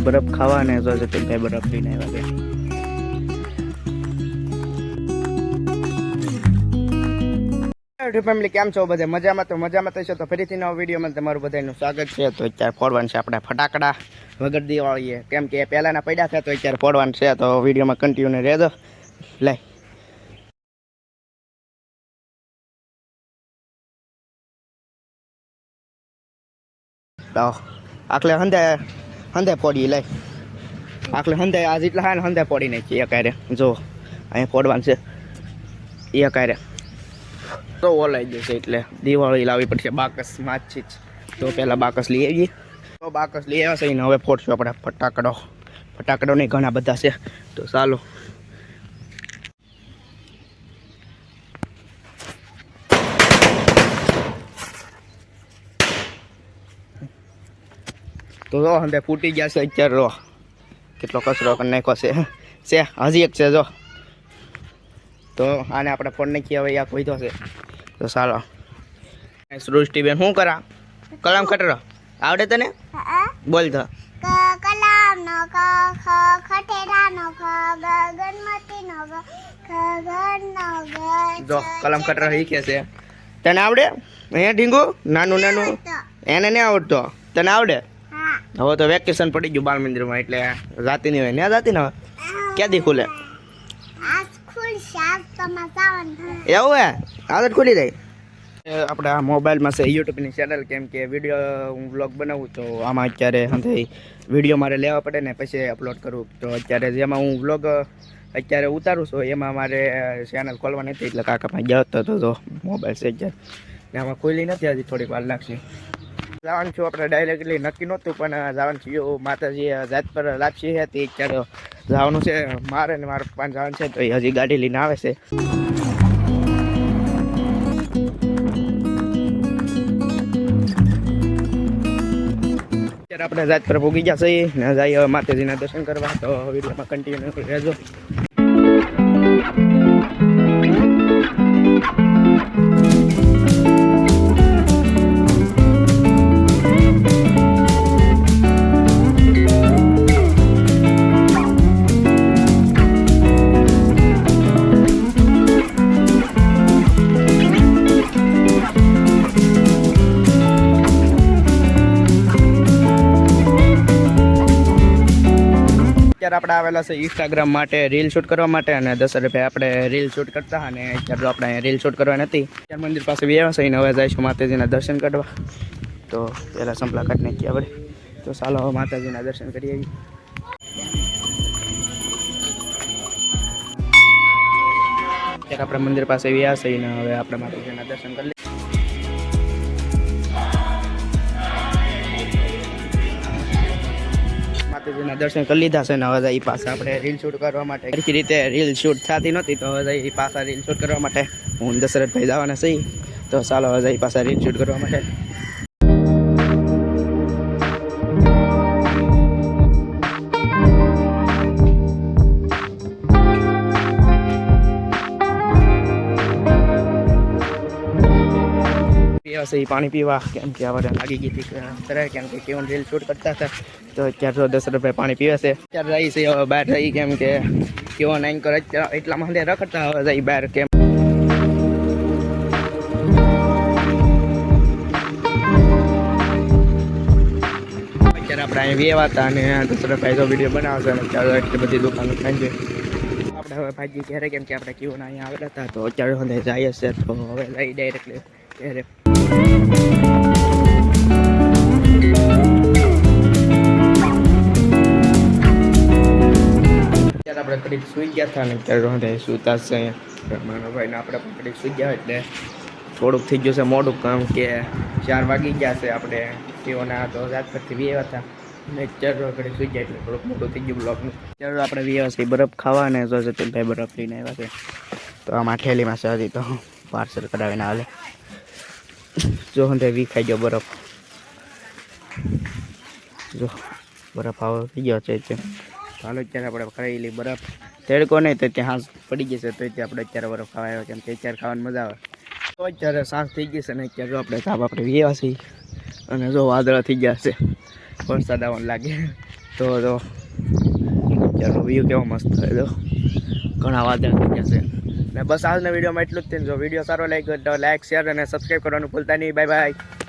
બરફ ખાવા ને બરફ લઈને આવ્યા છે ફેમિલી કેમ છો બધા? મજામાં તો મજામાં થશો તો ફરીથી નવા વિડીયોમાં તમારું બધાનું સ્વાગત છે. તો અત્યારે ફોડવાનું છે આપણે ફટાકડા વગર દિવાળીએ. કેમ કે પહેલાંના પડ્યા છે, તો અત્યારે ફોડવાનું છે. તો વિડીયોમાં કન્ટિન્યુ રહેજો. લઈ તો આખલે હંધે હંધે પોડી લઈ આખલે હંધે આ જેટલા હા ને હંધે પોડી નાખી એ કારે જો, અહીંયા પોડવાનું છે. એ કારે તો ઓલાઈ જશે એટલે દિવાળી લાવવી પડશે બાકસ માછી તો પહેલાં બાકસ લઈ આવીએ. તો બાકસ લઈ આવ્યા છે ને હવે ફોડશું આપણે ફટાકડો. ફટાકડો નહીં ઘણા બધા છે. તો ચાલો. તો જો હવે ફૂટી ગયા છે અત્યારે રો કેટલો કચરો કરી નાખ્યો છે. છે હજી એક છે જો. તો આને આપણે ફોન નાખીએ હવે યા કોઈ તો છે. તો સારો સૃષ્ટિબેન શું કરા? કલમ ખટરો આવડે તને? બોલ તો. ક કલામ નો ક ખ ખટેરા નો ખ ગણમતી નો ગ ગણ નો ગ જો કલમ ખટરો શીખે છે. તને આવડે? અહીંયા ઢીંગુ? નાનું નાનું? એને નહીં આવડતો. તને આવડે? હા હવે તો વેકેશન પડી ગયું બાળ મંદિરમાં એટલે જાતી નહીં હોય. ત્યાં જાતી ને હવે? ક્યાંથી ખુલે? એવું હે? આદત ખુલી જાય. આપણે આ મોબાઈલમાં છે, યુટ્યુબની ચેનલ કેમ કે વીડિયો હું બ્લોગ બનાવું તો આમાં અત્યારે હંધાઈ વીડિયો મારે લેવા પડે ને, પછી અપલોડ કરું. તો અત્યારે જેમાં હું બ્લોગ અત્યારે ઉતારું છું, એમાં મારે ચેનલ ખોલવાની હતી, એટલે કાકા ગયો હતો તો મોબાઈલ છે અત્યારે ને આમાં ખુલી નથી હજી થોડીક વાર, લાગશે. જવાનું છું. આપણે ડાયરેક્ટલી નક્કી નહોતું, પણ જવાનું છું. માતાજી જાત પર લાપસી હતી અત્યારે જવાનું છે. મારે ને મારા પપ્પાને જવાનું છે, તો એ હજી ગાડી લઈને આવે છે. અત્યારે આપણે જાત પર ભોગી ગયા છીએ. ને જઈએ માતાજીના દર્શન કરવા. તો વિડીયોમાં કન્ટિન્યુ રહેજો. અત્યારે આપણે આવેલા છે ઇન્સ્ટાગ્રામ માટે રીલ શૂટ કરવા માટે અને દસ રૂપિયા આપણે રીલ શૂટ કરતા અને અત્યારે આપણે આપણે રીલ શૂટ કરવા નથી. અત્યારે મંદિર પાસે વ્યવસાય છે ને હવે જઈશું માતાજીના દર્શન કરવા. તો પહેલાં સંપલા કાઢ નાખીએ આપણે. તો ચાલો હવે માતાજીના દર્શન કરી આવીએ અત્યારે આપણે મંદિર પાસે વ્યા છે હવે આપણે માતાજીના દર્શન કરી માતાજીના દર્શન કરી લીધા છે ને હવે એ પાસે આપણે રીલ શૂટ કરવા માટે. સરખી રીતે રીલ શૂટ થતી નહોતી તો હવે એ પાસા રીલ શૂટ કરવા માટે. હું દશરથભાઈ જવાના છીએ તો ચાલો હવે એ પાછા રીલ શૂટ કરવા માટે. પીવા છે એ પાણી પીવા. કેમ કે આપણે લાગી ગઈ હતી અત્યારે કેમ કે કેવન રીલ શૂટ કરતા હતા. તો અત્યારે દસ રૂપિયા પાણી પીવે છે. અત્યારે રહી છે, હવે બહાર રહી, કેમ કે કેવન એન્કર એટલા માટે રખડતા હવે રહી બહાર, કેમ. આપણે અહીંયા હતા અને દસ રૂપિયા તો વીડિયો બનાવશે અને અત્યારે એટલી બધી દુકાનો થાય છે. આપણે હવે ભાજી ક્યારે કેમ કે આપણે કેવન અહીંયા આવેલા હતા, તો અત્યારે હવે જઈએ છે તો હવે લઈ ડાયરેક્ટલી ત્યારે આપણે કડીક સુઈ ગયા હતા ને ત્યારે રોંધે સુતા છે. મારા ભાઈને આપણે પણ કડીક સુઈ ગયા એટલે થોડુંક થઈ ગયું છે મોડું કામ કે ચાર વાગી ગયા છે આપણે. તેઓના તો રાત પરથી વી હતા. ને ચાર કડીક સુઈ ગયા એટલે થોડુંક મોટું થઈ ગયું બ્લોકનું ત્યારે આપણે વી છે બરફ ખાવા ને જો જતીનભાઈ બરફ લઈને આવ્યા છે. તો આમાં ઠેલીમાં છે હજી તો. પાર્સલ કરાવીને હાલે. જો હંધે વી ખાઈ ગયો બરફ. જો બરફ આવો થઈ ગયો છે તે હાલો અત્યારે આપણે ખાઈ બરફ. તેડકો નહીં તો ત્યાં પડી જશે તો ત્યાં આપણે અત્યારે બરફ ખાવા આવ્યો કેમ કે અત્યારે ખાવાની મજા આવે. તો અત્યારે સાંજ થઈ ગઈ છે ને અત્યારે જો આપણે સાપ આપણે વ્યા છીએ અને જો વાદળા થઈ ગયા છે. વરસાદ આવવાનું લાગે. તો તો અત્યારનો વ્યૂ કેવો મસ્ત થયો તો ઘણા વાદળા થઈ ગયા છે. ને બસ આજના વિડીયોમાં એટલું જ થઈને જો વીડિયો સારો લાગ્યો તો લાઈક શેર અને સબસ્ક્રાઈબ કરવાનું ભૂલતા નહીં. Bye bye